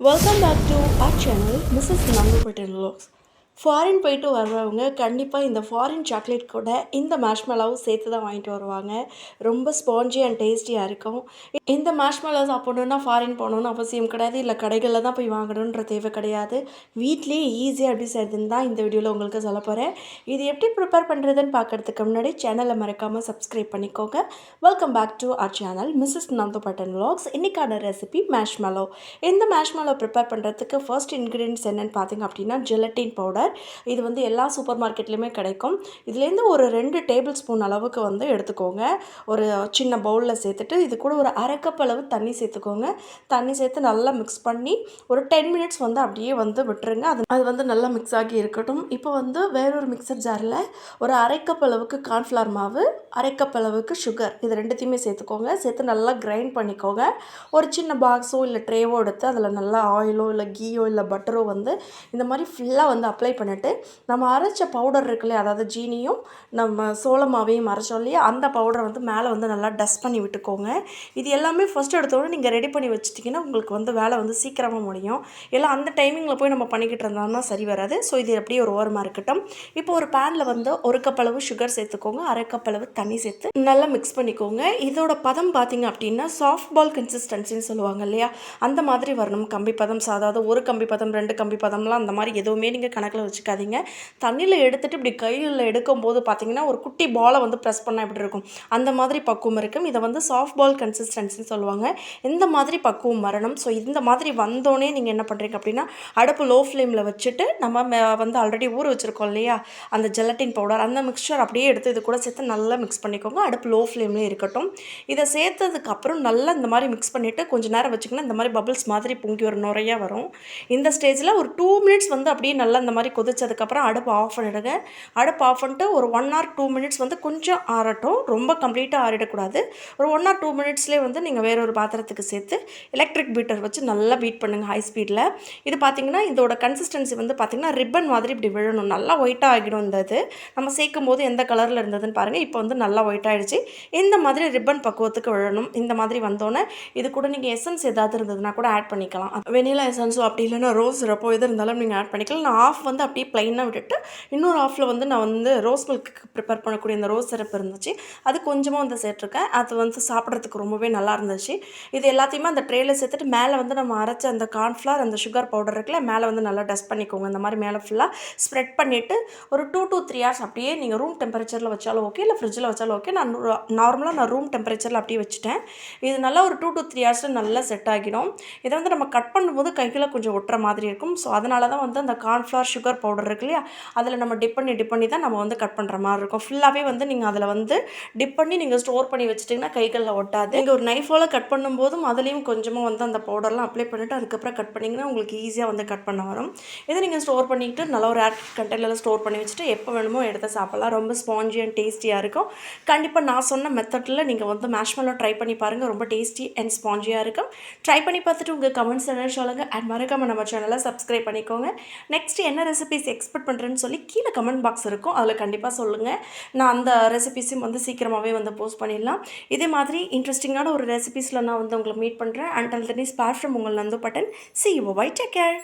Welcome back to our channel. This is Nandu Patel foreign போயிட்டு வர்றவங்க கண்டிப்பாக இந்த ஃபாரின் சாக்லேட் கூட இந்த மேஷ்மெலாவும் சேர்த்து தான் வாங்கிட்டு வருவாங்க. ரொம்ப ஸ்பாஞ்சி அண்ட் டேஸ்டியாக இருக்கும். இந்த மேஷ்மெலோ சாப்பிடணுன்னா ஃபாரின் போகணுன்னு அவசியம் கிடையாது. இல்லை கடைகளில் தான் போய் வாங்கணுன்ற தேவை கிடையாது. வீட்லேயே ஈஸியாக எப்படி செய்யுதுன்னு தான் இந்த வீடியோவில் உங்களுக்கு சொல்ல போகிறேன் இது எப்படி ப்ரிப்பேர் பண்ணுறதுன்னு பார்க்கறதுக்கு முன்னாடி சேனலை மறக்காமல் சப்ஸ்கிரைப் பண்ணிக்கோங்க. Welcome back to our channel Mrs Nandu Patel vlogs. இன்றைக்கான ரெசிபி மேஷ்மெலோ இந்த மேஷ்மெலோ ப்ரிப்பேர் பண்ணுறதுக்கு ஃபர்ஸ்ட் இன்க்ரீடியன்ஸ் என்னென்னு பார்த்தீங்க அப்படின்னா ஜெலட்டின் பவுடர் இது வந்து எல்லா சூப்பர் மார்க்கெட்லேயுமே கிடைக்கும். இதுலேருந்து ஒரு ரெண்டு டேபிள் ஸ்பூன் அளவுக்கு வந்து எடுத்துக்கோங்க. ஒரு சின்ன பவுலில் சேர்த்துட்டு இது கூட ஒரு அரைக்கப் அளவு தண்ணி சேர்த்துக்கோங்க. தண்ணி சேர்த்து நல்லா மிக்ஸ் பண்ணி ஒரு டென் மினிட்ஸ் வந்து அப்படியே வந்து விட்டுருங்க. அது அது வந்து நல்லா மிக்ஸ் ஆகி இருக்கட்டும். இப்போ வந்து வேறொரு மிக்சர் ஜாரில் ஒரு அரைக்கப் அளவுக்கு கார்ன்ஃப்ளவர் மாவு அரைக்கப் அளவுக்கு சுகர் இது ரெண்டுத்தையுமே சேர்த்துக்கோங்க. சேர்த்து நல்லா கிரைண்ட் பண்ணிக்கோங்க. ஒரு சின்ன பாக்ஸோ இல்லை ட்ரேவோ எடுத்து அதில் நல்லா ஆயிலோ இல்லை கீயோ இல்லை பட்டரோ வந்து இந்த மாதிரி ஃபுல்லாக வந்து அப்ளை பண்ணிவிட்டு நம்ம அரைச்ச பவுடர் இருக்குல்லையா அதாவது ஜீனியும் நம்ம சோளமாவையும் அரைச்சோம் இல்லையா அந்த பவுடரை வந்து மேலே வந்து நல்லா டஸ்ட் பண்ணி விட்டுக்கோங்க. இது எல்லாமே ஃபஸ்ட் எடுத்தோடனே நீங்கள் ரெடி பண்ணி வச்சிட்டிங்கன்னா உங்களுக்கு வந்து வேலை வந்து சீக்கிரமாக முடியும். எல்லாம் அந்த டைமிங்கில் போய் நம்ம பண்ணிக்கிட்டு இருந்தோம்னா சரி வராது. ஸோ இது அப்படியே ஒரு ஓரமாக இருக்கட்டும். இப்போ ஒரு பேனில் வந்து ஒரு கப் அளவு சுகர் சேர்த்துக்கோங்க. அரை கப் அளவு தண்ணி சேர்த்து நல்லா மிக்ஸ் பண்ணிக்கோங்க. இதோட பதம் பார்த்தீங்க அப்படின்னா சாஃப்ட் பால் கன்சிஸ்டன்சின்னு சொல்லுவாங்க இல்லையா அந்த மாதிரி வரணும். கம்பி பதம் சாதாவது ஒரு கம்பி பதம் ரெண்டு கம்பி பதம்லாம் அந்த மாதிரி எதுவுமே நீங்கள் கணக்கில் வச்சுக்காதீங்க. தண்ணியில் எடுத்துகிட்டு இப்படி கையில் எடுக்கும்போது பார்த்தீங்கன்னா ஒரு குட்டி பாலை வந்து ப்ரெஸ் பண்ணால் எப்படி இருக்கும்? அந்த மாதிரி பக்குவம் இருக்கும் இதை வந்து சாஃப்ட் பால் கன்சிஸ்டன்சின்னு சொல்லுவாங்க. இந்த மாதிரி பக்குவம் வரணும். ஸோ இந்த மாதிரி வந்தோடனே நீங்கள் என்ன பண்ணுறீங்க அப்படின்னா அடுப்பு லோ ஃப்ளேமில் வச்சுட்டு நம்ம வந்து ஆல்ரெடி ஊற வச்சுருக்கோம் இல்லையா? அந்த ஜெலட்டின் பவுடர் அந்த மிக்சர் அப்படியே எடுத்து இது கூட சேர்த்து நல்லா மிக்ஸ் பண்ணிக்கோங்க. அடுப்பு லோ ஃப்ளேம்லேயே இருக்கட்டும். இதை சேர்த்ததுக்கப்புறம் நல்லா இந்த மாதிரி மிக்ஸ் பண்ணிவிட்டு கொஞ்சம் நேரம் வச்சுக்கணும் இந்த மாதிரி பபிள்ஸ் மாதிரி பொங்கி ஒரு நுறையா வரும். இந்த ஸ்டேஜில் ஒரு டூ மினிட்ஸ் வந்து அப்படியே நல்லா இந்த மாதிரி கொதிச்சதுக்கப்புறம் அடுப்பு ஆஃப் பண்ணிடுங்க. அடுப்பு ஆஃப் பண்ணிட்டு ஒரு ஒன் ஆர் டூ மினிட்ஸ் வந்து கொஞ்சம் ஆறட்டும். ரொம்ப கம்ப்ளீட்டாக ஆறிடக்கூடாது. ஒரு ஒன் ஆர் டூ மினிட்ஸ்லேயே வந்து நீங்கள் வேற ஒரு பாத்திரத்துக்கு சேர்த்து எலக்ட்ரிக் பீட்டர் வச்சு நல்லா பீட் பண்ணுங்கள் ஹை ஸ்பீடில் இது பார்த்தீங்கன்னா இதோட கன்சிஸ்டன்சி வந்து பார்த்தீங்கன்னா ரிப்பன் மாதிரி இப்படி விழணும். நல்லா ஒயிட்டாக ஆகிடும் இந்த இது. நம்ம சேர்க்கும் போது எந்த கலரில் இருந்ததுன்னு பாருங்கள் இப்போ வந்து நல்லா ஒயிட் இந்த மாதிரி ரிப்பன் பக்குவத்துக்கு விழணும். இந்த மாதிரி வந்தோன்னே இது கூட நீங்கள் எசன்ஸ் ஏதாவது இருந்ததுன்னா கூட ஆட் பண்ணிக்கலாம். வெனிலா எசன்ஸோ அப்படி இல்லைன்னா ரோஸ் சிரப்போ எது இருந்தாலும் நீங்கள் ஆட் பண்ணிக்கலாம். நான் ஆஃப் வந்து அப்படியே ப்ளைனாக விட்டுட்டு இன்னொரு ஆஃபில் வந்து நான் வந்து ரோஸ் மில்க்கு ப்ரிப்பேர் பண்ணக்கூடிய இந்த ரோஸ் சிறப்பு இருந்துச்சு. அது கொஞ்சமாக வந்து சேர்த்துருக்கேன். அது வந்து சாப்பிட்றதுக்கு ரொம்பவே நல்லா இருந்துச்சு. இது எல்லாத்தையுமே அந்த ட்ரேயில் சேர்த்துட்டு மேலே வந்து நம்ம அரைச்ச அந்த கார்ன்ஃப்ளவர் அந்த சுகர் பவுடர் இருக்குல்ல மேலே வந்து நல்லா டஸ்ட் பண்ணிக்கோங்க. இந்த மாதிரி மேலே ஃபுல்லாக ஸ்ப்ரெட் பண்ணிவிட்டு ஒரு டூ டூ த்ரீ ஹவர்ஸ் அப்படியே நீங்கள் ரூம் டெம்பரேச்சரில் வச்சாலும் ஓகே இல்லை ஃப்ரிட்ஜில் வச்சாலும் ஓகே நான் நார்மலாக நான் ரூம் டெம்பரேச்சரில் அப்படியே வச்சுட்டேன். இது நல்லா ஒரு டூ டூ த்ரீ ஹவர்ஸில் நல்லா செட் ஆகிடும். இதை வந்து நம்ம கட் பண்ணும்போது கைகளை கொஞ்சம் ஒட்டுற மாதிரி இருக்கும். ஸோ அதனால தான் வந்து அந்த கார்ன்ஃப்ளவர் சுகர் பவுடர் இருக்கு இல்லையா? அதில் நம்ம டிப் பண்ணி டிப் பண்ணி தான் நம்ம வந்து கட் பண்ணுற மாதிரி இருக்கும். ஃபுல்லாகவே வந்து நீங்கள் அதில் வந்து டிப் பண்ணி நீங்கள் ஸ்டோர் பண்ணி வச்சிட்டிங்கன்னா கைகளில் ஒட்டாது. நீங்கள் ஒரு நைஃபோல் கட் பண்ணும்போதும் அதுலேயும் கொஞ்சமாக வந்து அந்த பவுடர்லாம் அப்ளை பண்ணிவிட்டு அதுக்கப்புறம் கட் பண்ணிங்கன்னா உங்களுக்கு ஈஸியாக வந்து கட் பண்ண வரும். இதை நீங்கள் ஸ்டோர் பண்ணிக்கிட்டு நல்ல ஒரு ஏர் கண்டெய்னரில் ஸ்டோர் பண்ணி வச்சுட்டு எப்போ வேணுமோ எடுத்து சாப்பிட்லாம். ரொம்ப ஸ்பாஞ்சி அண்ட் டேஸ்டியாக இருக்கும். கண்டிப்பாக நான் சொன்ன மெத்தடில் நீங்கள் வந்து மேஷ்மெல்லாம் ட்ரை பண்ணி பாருங்கள் ரொம்ப டேஸ்டி அண்ட் ஸ்பாஞ்சியாக இருக்கும். ட்ரை பண்ணி பார்த்துட்டு உங்கள் கமெண்ட்ஸ் என்ன சொல்லுங்கள் அண்ட் மறக்காமல் நம்ம சேனலை சப்ஸ்கிரைப் பண்ணிக்கோங்க. நெக்ஸ்ட் என்ன ரெசிபிஸ் எக்ஸ்பெக்ட் பண்ணுறேன்னு சொல்லி கீழே கமெண்ட் பாக்ஸ் இருக்கும். அதில் கண்டிப்பாக சொல்லுங்கள் நான் அந்த ரெசிபிஸையும் வந்து சீக்கிரமாகவே வந்து போஸ்ட் பண்ணிடலாம். இதே மாதிரி இன்ட்ரெஸ்டிங்கான ஒரு ரெசிபிஸில் நான் வந்து உங்களை மீட் பண்ணுறேன் அண்ட் அல் தனி ஸ்பார் ஃப்ரம் உங்கள் Nandu Patel. See you bye take care